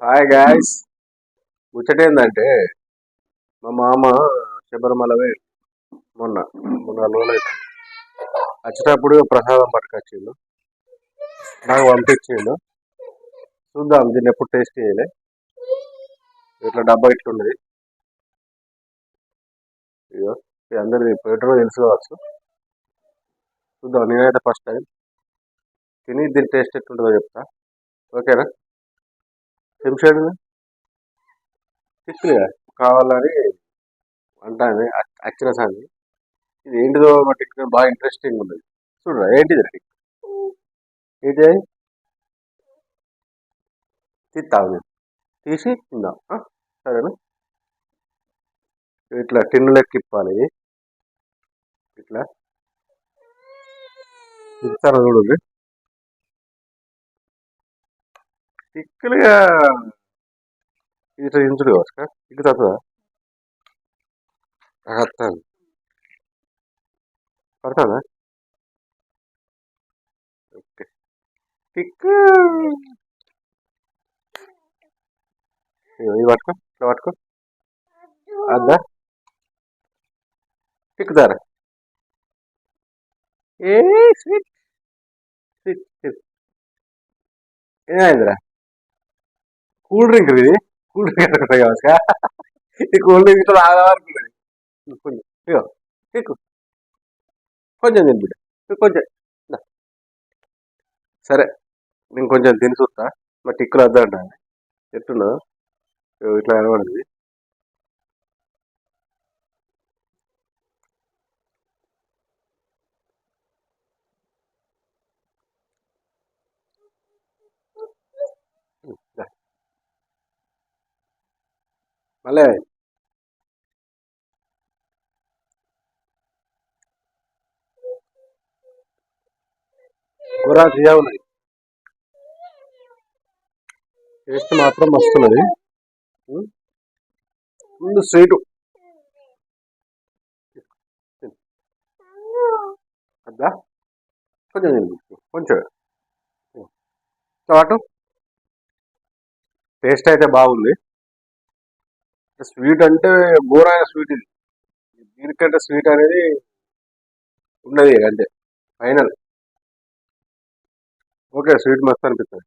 Hi guys ముచ్చటేందంటే మా మామ శబరిమలవే మొన్న మొన్న రోజులు వచ్చేటప్పుడు ప్రసాదం పట్టుకొచ్చిండు. నాకు పంపించిండు. చూద్దాం దీన్ని ఎప్పుడు టేస్ట్ చేయలే. ఇట్లా డబ్బా ఇట్లున్నది. ఇదో ఇది అందరి పెట్రోల్ తెలుసుకోవచ్చు. చూద్దాం నేనైతే ఫస్ట్ టైం తిని దీని టేస్ట్ ఎట్లుంటుందో చెప్తా. ఓకేనా శంషాడు తిక్కులే కావాలని అంటాను. అచ్చిన సామి ఇది ఏంటిదో మా టిక్ బాగా ఇంట్రెస్టింగ్ ఉన్నది. చూడరా ఏంటిది టిక్ ఏంటి అది? తీస్తావు నేను తీసి తిందాం సరేనా? ఇట్లా టిన్ను లెక్క ఇప్పాలి. ఇట్లా. ఇస్తాను చూడండి తిక్కులుగా ఇట్లా ఇంచుడు కావచ్చు ఇటు తక్కువ వస్తాను. పడతానా? ఓకే. టిక్ ఇది పట్టుకో ఇట్లా పట్టుకో. అద్దా. టిక్ దార. ఏ స్వీట్. Sweet sweet. ఏమైందిరా? కూల్ డ్రింక్ ఇది. కూల్ డ్రింక్ కావచ్చు. ఈ కూల్ డ్రింక్ ఇట్లా రాదనుకున్నది కొంచెం ఇగో టిక్కు కొంచెం తిని బిడ్డ. కొంచెం సరే నేను కొంచెం తిని చూస్తా. మా టిక్కులు వద్దంట ఎట్టున్నా ఇట్లా కనబడింది. మళ్ళీ. కూర తీయగా టేస్ట్ మాత్రం మస్తున్నది. ముందు స్వీటు అద్దా? కొంచెం కొంచెం. చాటు టేస్ట్ అయితే బాగుంది. స్వీట్ అంటే ఘోరమైన స్వీట్ ఇది. దీనికంటే స్వీట్ అనేది ఉన్నది అంతే ఫైనల్. ఓకే స్వీట్ మస్తు అనిపిస్తుంది.